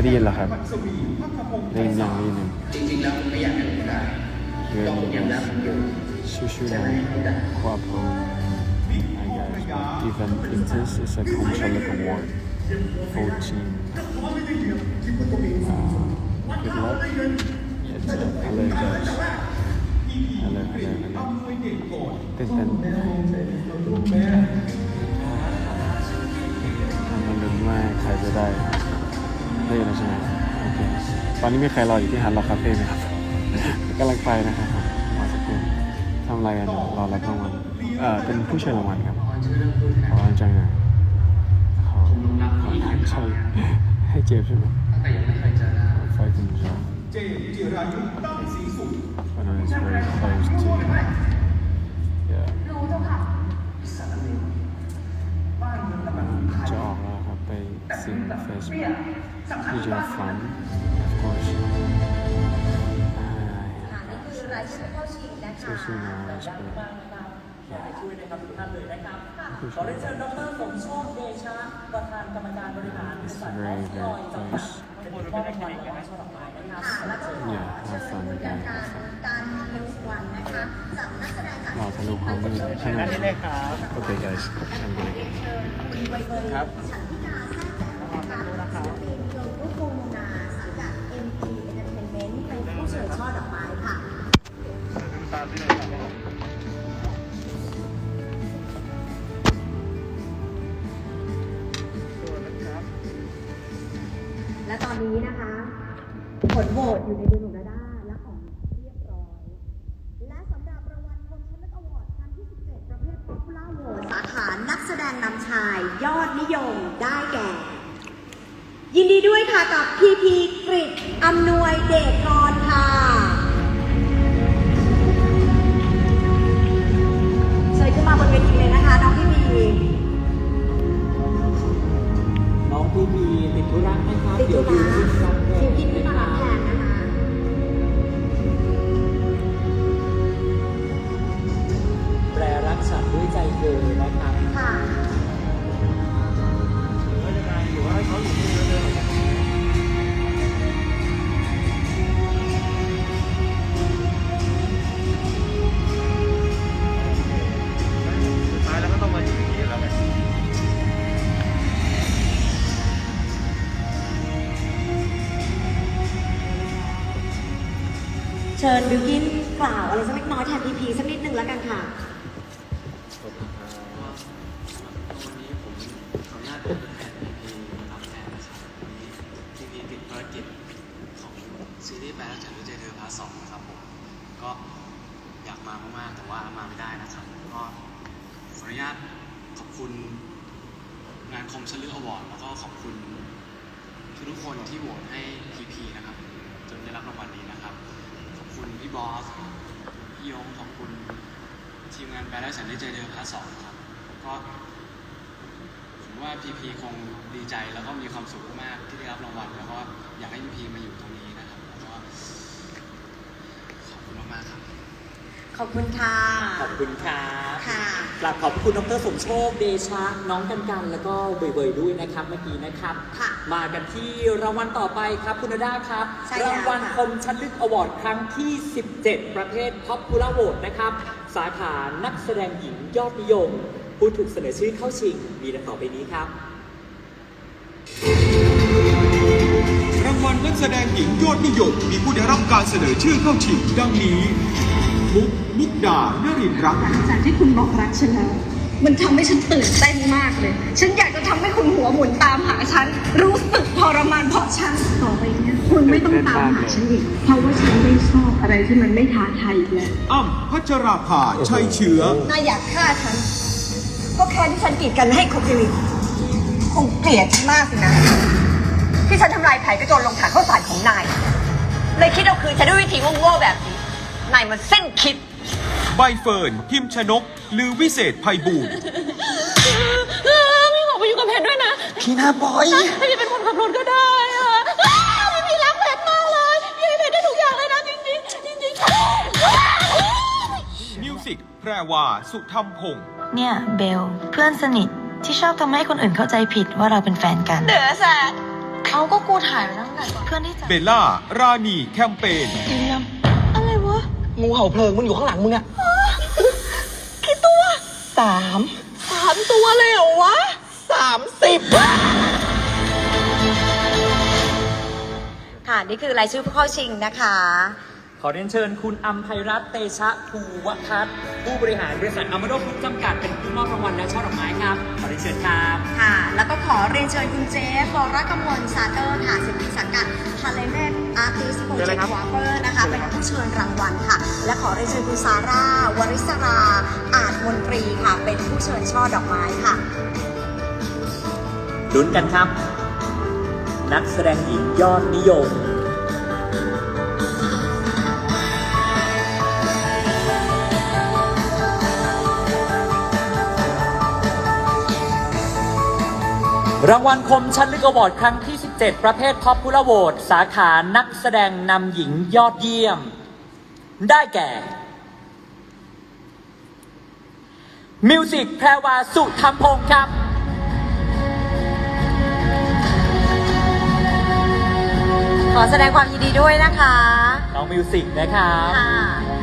ไม่ได้ยินเหรอครับได้ยินยังได้ยินหนึ่งจริงๆแล้วไม่อยากให้ผมได้เรื่องผมยังรักอยู่ชูๆนะความพร้อม I guess but even if this is a Comchalik Award 14 uh, good luck yes uh, hello guys hello hello hello ตื่นเต้นมันลุ้นว่าใครจะได้ ได้ยินแล้วใช่ไหมโอเคตอนนี้มีใครรออยู่ที่ฮันล็อกคาเฟ่ไหมครับกำลังไปนะครับมาสักครู่ทำอะไรกันอยู่รอรับรางวัลเอ่อเป็นผู้เชิญรางวัลครับตอนชื่อเรื่องพูดนะขอใจหน่อยขอขอใช่ให้เจ็บใช่ไหมแต่ยังไม่เคยเจอหน้าไฟคุณชอเจมส์จิรายุตั้งสีสุข But I was very close to yeah จะออกแล้วครับไปซิงเฟซบุ๊ก ที่จะฟัง of course อ่าค่ะนี่คือรายชื่อเข้าชิงนะคะสู้ๆนะสเปอร์อยากให้ช่วยนะครับทุกท่านเลยนะครับขอเรียนเชิญดรสมโชคเดชะประธานกรรมการบริหารบริษัทแอสลอยจำกัดเป็นผู้มอบรางวัลและให้ช่อดอกไม้นะครับค่ะแล้วก็ขออย่าเชิ have ญ fun ผู้กัจันดการการเฮลส์วันนะคะจากนักแสดงจากรอทะลุความมืดข้างในโอเค guys I'm gonna go คุณใบเฟิร์นฉันทิกาแซ่บ ได้แก่ ยินดีด้วยค่ะกับพีพีกริดอำนวยเดชกรค่ะ เชิญบิวกินกล่าวอะไรสักเล็กน้อยแทนพีพีสักนิดนึงแล้วกันค่ะ ขอบคุณครับวันนี้ผมขออนุญาตเป็นตัวแทนพีพีรับแทนนะครับวันนี้พีพีติดภารกิจของซีรีส์แปลรักฉันด้ใจเธอพาร์ทสองนะครับผมก็อยากมามากๆแต่ว่ามาไม่ได้นะครับ ก็ขออนุญาตขอบคุณงานคมชลืออวอร์ดแล้วก็ขอบคุณทุกๆคนที่โหวตให้พีพีนะครับ จนได้รับรางวัลนี้ คุณพี่บอสพี่ยงขอบคุณทีมงานแปลรักฉันด้วยใจเธอพาร์ทสองครับก็ผมว่าพีพีคงดีใจแล้วก็มีความสุขมากที่ได้รับรางวัลแล้วก็อยากให้พีพีมาอยู่ตรงนี้นะครับแล้วก็ขอบคุณมากๆครับ ขอบคุณค่ะ ขอบคุณครับค่ะกราบขอบคุณดรสมโชคเดชะ น้องกันกันแล้วก็เบยเบยด้วยนะครับเมื่อกี้นะครับ ค่ะ มากันที่รางวัลต่อไปครับคุณนาดาครับ ใช่แล้วรางวัลค่ะ คมชัดลึกอวอร์ดครั้งที่ 17 ประเภท Popular Vote นะครับ สาขานักแสดงหญิงยอดนิยม ผู้ถูกเสนอชื่อเข้าชิง มีดังต่อไปนี้ครับ รางวัลนักแสดงหญิงยอดนิยม มีผู้ได้รับการเสนอชื่อเข้าชิงดังนี้มุก มุกดานรินทร์รัก หลังจากที่คุณบอกรักฉันแล้ว มันทำให้ฉันตื่นเต้นมากเลย ฉันอยากจะทำให้คุณหัวหมุนตามหาฉัน รู้สึกทรมานเพราะฉันต่อไปเนี้ยคุณไม่ต้องตามหาฉันอีก เพราะว่าฉันไม่ชอบอะไรที่มันไม่ท้าทายอีกแล้วอ้ำพัชราภาชัยเชื้อนายอยากฆ่าฉัน ก็แค่ที่ฉันกีดกันไม่ให้คบกิริคงเกลียดฉันมากสินะ ที่ฉันทำลายแผนกระโจนลงถังข้าวสารของนาย เลยคิดเอาคืนฉันด้วยวิธีโง่ๆแบบนี้ นายมันเส้นคิด ใบเฟิร์น พิมชนก ลือวิเศษภัยบูรณ์พี่ขอไปอยู่กับเพชรด้วยนะพี่นาบอยถ้าจะเป็นคนขับรถก็ได้อะอ้าวพี่พี่รักเพชรมากเลยพี่ให้เพชรได้ทุกอย่างเลยนะจริงๆจริงๆมิวสิกแพรวาสุธรรมพงษ์เนี่ยเบลเพื่อนสนิทที่ชอบทำให้คนอื่นเข้าใจผิดว่าเราเป็นแฟนกันเดือแสดคเอาก็กูถ่ายไว้ตั้งแต่เพื่อนที่จะเบลล่า รานีแคมเปญอะไรวะ งูเห่าเพลิงมันอยู่ข้างหลังมึงอะกี่ตัวสามสามตัวเลยเหรอวะสามสิบค่ะนี่คือรายชื่อผู้เข้าชิงนะคะ ขอเรียนเชิญคุณอัมภัยรัตน์เตชะภูวทัศน์ผู้บริหารบริษัทอัมโดกรุ๊ปจำกัดเป็นผู้มอบรางวัลและช่อดอกไม้ครับ ขอเรียนเชิญครับ ค่ะ แล้วก็ขอเรียนเชิญคุณเจฟวรกมลซาเตอร์ค่ะศิลปินสังกัดทาเลเมนอาร์ติสโปรเจกต์วอเปอร์นะคะ เป็นผู้เชิญรางวัลค่ะ และขอเรียนเชิญคุณซาร่าวริศรา อาจมนตรีค่ะ เป็นผู้เชิญช่อดอกไม้ค่ะลุ้นกันครับ นักแสดงหญิงยอดนิยม รางวัลคมชันลึกอวอร์ดครั้งที่ 17 ประเภท Popular Vote สาขานักแสดงนำหญิงยอดเยี่ยม ได้แก่ มิวสิกแพรวาสุธรรมพงศ์ครับ ขอแสดงความยินดีด้วยนะคะ น้องมิวสิกนะครับ ค่ะ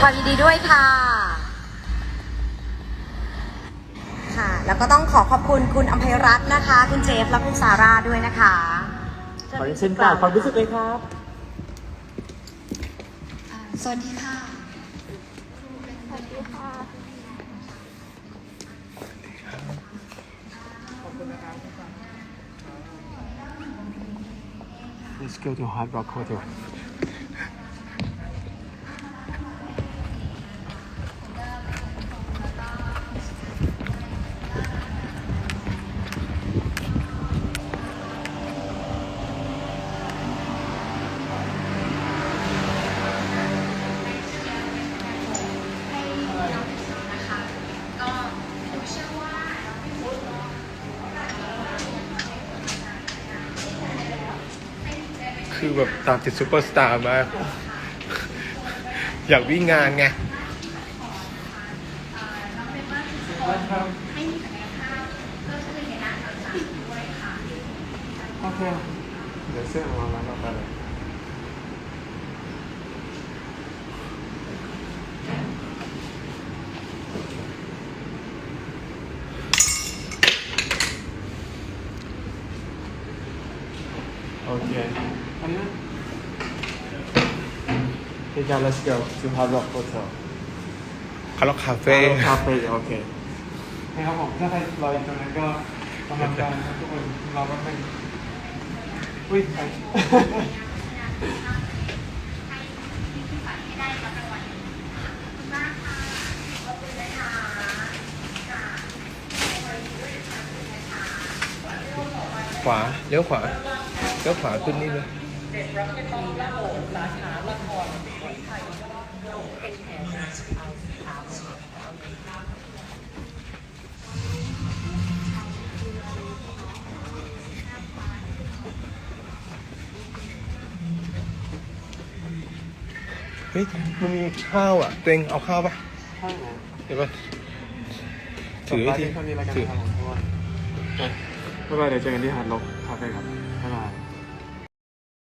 ความยินดีด้วยค่ะ ค่ะ แล้วก็ต้องขอขอบคุณคุณอภัยรัตน์นะคะ คุณเจฟและคุณซาร่าด้วยนะคะขอเรียนเชิญกล่าวความรู้สึกเลยครับ สวัสดีค่ะ Let's go to Hard Rock Hotel คือแบบตามติดซูเปอร์สตาร์มาก อยากวิ่งงานไงโอเคเดี๋ยวเสื้อมาแล้วก็ไปเลยโอเค อันนี้ Hey guys let's go to Hard Rock Hotel คาร์ลคาเฟ่คาเฟ่โอเคนะครับผมถ้าใครรออยู่ตรงนั้นก็กำลังใจนะครับทุกคนรอแป๊บนึงอุ้ยไปขวาเลี้ยวขวาเลี้ยวขวาขึ้นนี่เลย เฮ้ยมันมีข้าวอะเต็งเอาข้าวปะข้างไหนเดี๋ยวปะถือไว้ทีเท่านี้แล้วกันถือ ครับผมทุกคนบ๊ายบายเดี๋ยวเจอกันที่หาดลกคาเฟ่ครับบ๊ายบาย